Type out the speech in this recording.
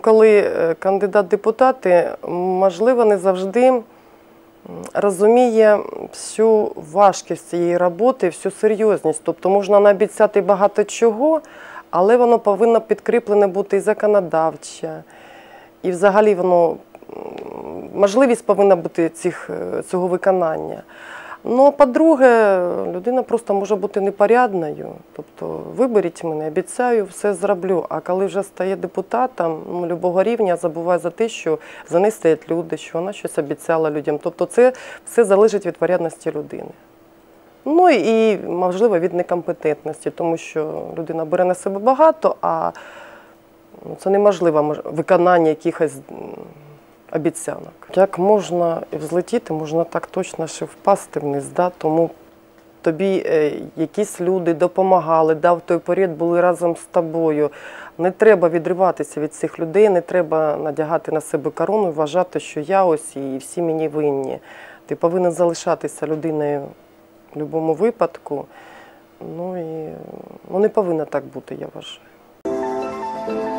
коли е, кандидат депутати, можливо, не завжди розуміє всю важкість цієї роботи, всю серйозність. Тобто можна наобіцяти багато чого, але воно повинно підкріплене бути і законодавче, і взагалі воно можливість повинна бути цих, е, цього виконання. Ну, а по-друге, людина просто може бути непорядною. Тобто, виберіть мене, обіцяю, все зроблю. А коли вже стає депутатом ну, любого рівня, забуває за те, що за нею стоять люди, що вона щось обіцяла людям. Тобто, це все залежить від порядності людини. Ну і, можливо, від некомпетентності, тому що людина бере на себе багато, а ну, це неможливо виконання якихось обіцянок. Як можна взлетіти, можна так точно ще впасти вниз. Да? Тому тобі е, якісь люди допомагали, да, в той період були разом з тобою. Не треба відриватися від цих людей, не треба надягати на себе корону і вважати, що я ось і всі мені винні. Ти повинен залишатися людиною в будь-якому випадку. Ну і ну, не повинно так бути, я вважаю.